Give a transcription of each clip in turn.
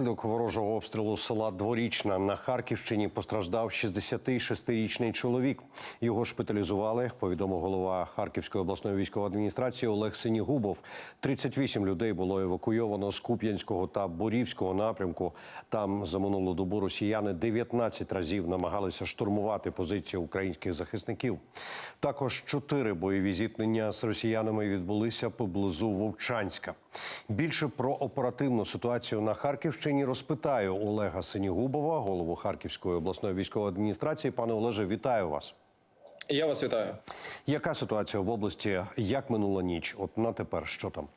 Унаслідок ворожого обстрілу села Дворічна на Харківщині постраждав 66-річний чоловік. Його шпиталізували. Повідомив голова Харківської обласної військової адміністрації Олег Синігубов. 38 людей було евакуйовано з Куп'янського та Борівського напрямку. Там за минулу добу росіяни 19 разів намагалися штурмувати позиції українських захисників. Також чотири бойові зіткнення з росіянами відбулися поблизу Вовчанська. Більше про оперативну ситуацію на Харківщині розпитаю Олега Синігубова, голову Харківської обласної військової адміністрації. Пане Олеже, вітаю вас. Я вас вітаю. Яка ситуація в області? Як минула ніч? От на тепер що там?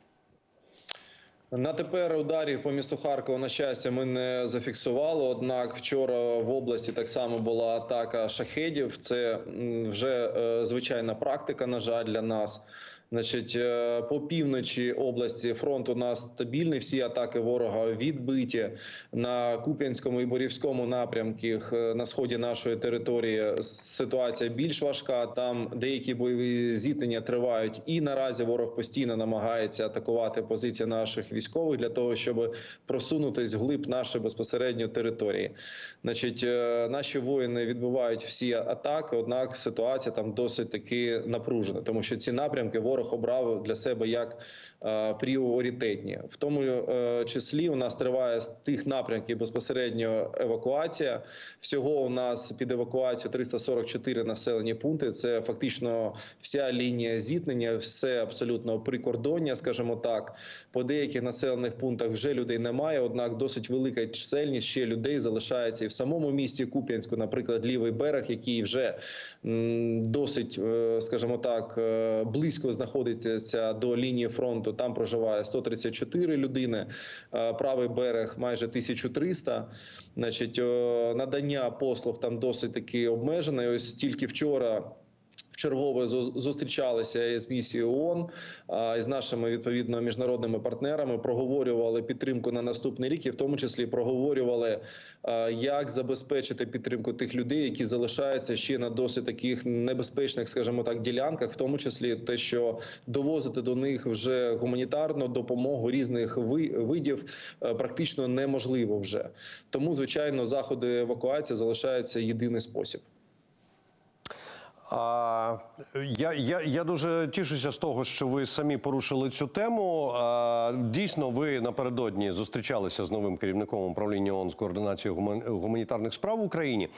На тепер ударів по місту Харкова на щастя ми не зафіксували. Однак вчора в області так само була атака шахедів. Це вже е, звичайна практика. На жаль, для нас. Значить, е, по півночі області фронт у нас стабільний. Всі атаки ворога відбиті на Куп'янському і Борівському напрямках е, на сході нашої території. Ситуація більш важка. Там деякі бойові зіткнення тривають, і наразі ворог постійно намагається атакувати позиції наших військових для того, щоб просунутись вглиб нашої безпосередньо території. Значить, е, наші воїни відбувають всі атаки однак ситуація там досить таки напружена, тому що ці напрямки ворог обрав для себе як е, пріоритетні. В тому е, числі у нас триває з тих напрямків безпосередньо евакуація. Всього у нас під евакуацію 344 населені пункти. Це фактично вся лінія зіткнення, все абсолютно прикордоння, скажімо так. По деяких населених пунктах вже людей немає однак досить велика чисельність ще людей залишається і в самому місті Куп'янську, наприклад, лівий берег, який вже досить, е, скажімо так, близько знаходиться до лінії фронту. Там проживає 134 людини. Правий берег майже 1300. Значить, надання послуг там досить таки обмежене. Ось тільки вчора. Вчергове зу- зустрічалися із місією ООН, із нашими відповідно міжнародними партнерами, проговорювали підтримку на наступний рік, і в тому числі проговорювали, як забезпечити підтримку тих людей, які залишаються ще на досить таких небезпечних, скажімо так, ділянках, в тому числі те, що довозити до них вже гуманітарну допомогу різних ви- видів е, практично неможливо вже. Тому, звичайно, заходи евакуації залишаються єдиний спосіб. А, я, я, я дуже тішуся з того, що ви самі порушили цю тему. А, дійсно, ви напередодні зустрічалися з новим керівником управління ООН з координації гуманітарних справ в Україні.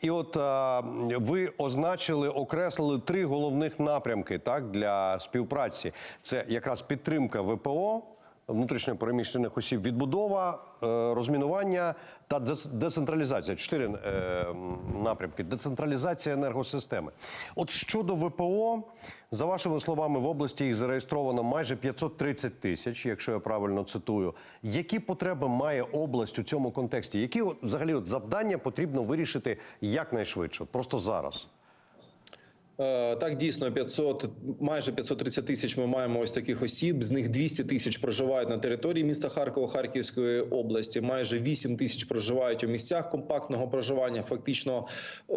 І от а, ви означили, окреслили три головних напрямки так для співпраці: це якраз підтримка ВПО. Внутрішньо переміщених осіб, відбудова, е, розмінування та децентралізація. Чотири е, напрямки. Децентралізація енергосистеми. От щодо ВПО, за вашими словами, в області їх зареєстровано майже 530 тисяч, якщо я правильно цитую. Які потреби має область у цьому контексті? Які взагалі от завдання потрібно вирішити якнайшвидше? Просто зараз. Е, Так, дійсно, 500, майже 530 тисяч ми маємо ось таких осіб. З них 200 тисяч проживають на території міста Харкова, Харківської області. Майже 8 тисяч проживають у місцях компактного проживання, фактично е,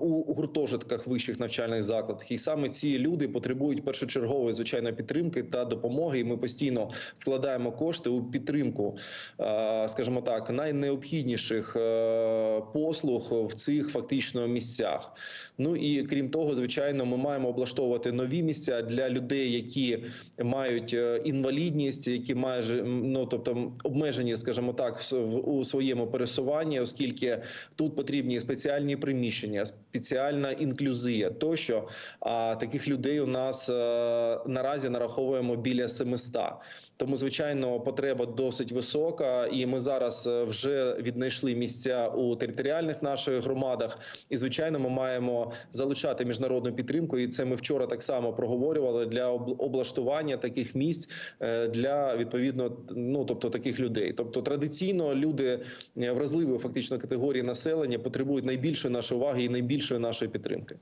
у гуртожитках вищих навчальних закладах. І саме ці люди потребують першочергової звичайно підтримки та допомоги. І ми постійно вкладаємо кошти у підтримку, е, скажімо так, найнеобхідніших послуг в цих фактично місцях. Ну і крім того, звичайно, ми маємо облаштовувати нові місця для людей, які мають е, інвалідність, які майже ну тобто обмежені, скажімо так, у своєму пересуванні, оскільки тут потрібні спеціальні приміщення, спеціальна інклюзія. Тощо а таких людей у нас е, наразі нараховуємо біля 700. Тому, звичайно, потреба досить висока, і ми зараз е, вже віднайшли місця у територіальних наших громадах. І звичайно, ми маємо залучати міжнародну підтримку. І це ми вчора так само проговорювали для облаштування таких місць е, для відповідно ну тобто таких людей. Тобто традиційно люди е, вразливої фактично категорії населення потребують найбільшої нашої уваги і найбільшої нашої підтримки.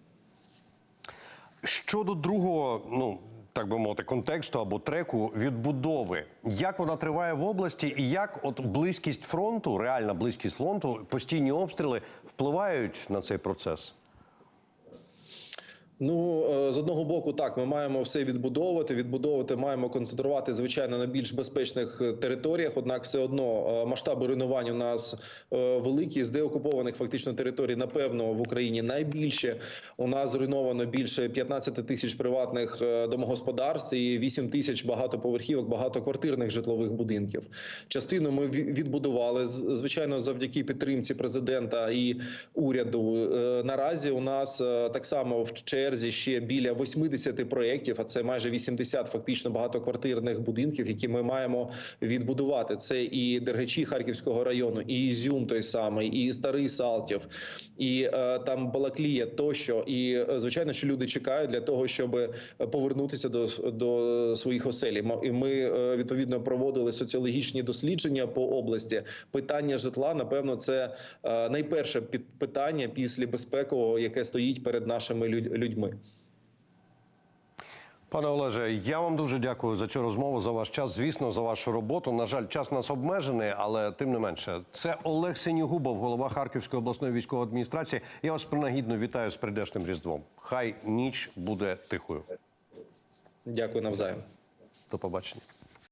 Щодо другого, ну так би мовити, контексту або треку відбудови, як вона триває в області, і як от близькість фронту, реальна близькість фронту, постійні обстріли впливають на цей процес? Ну е, з одного боку, так ми маємо все відбудовувати. Відбудовувати маємо концентрувати звичайно на більш безпечних е, територіях. Однак, все одно е, масштаби руйнувань у нас великі. З деокупованих фактично територій, напевно, в Україні найбільше. У нас зруйновано більше 15 тисяч приватних домогосподарств і 8 тисяч багатоповерхівок, багатоквартирних житлових будинків. Частину ми відбудували звичайно завдяки підтримці президента і уряду. Наразі у нас так само в черзі ще біля 80 проєктів, а це майже 80 фактично багатоквартирних будинків, які ми маємо відбудувати. Це і Дергачі Харківського району, і Ізюм той самий, і Старий Салтів, і е, там Балаклія тощо. І е, звичайно, що люди чекають для того, щоб повернутися до, до своїх оселі. І ми е, відповідно проводили соціологічні дослідження по області. Питання житла, напевно, це е, найперше питання після безпекового, яке стоїть перед нашими людь- людьми. Пане Олеже, я вам дуже дякую за цю розмову, за ваш час. Звісно, за вашу роботу. На жаль, час нас обмежений, але тим не менше, це Олег Синігубов, голова Харківської обласної військової адміністрації. Я вас принагідно вітаю з прийдешним різдвом. Хай ніч буде тихою. Дякую навзаєм. До побачення.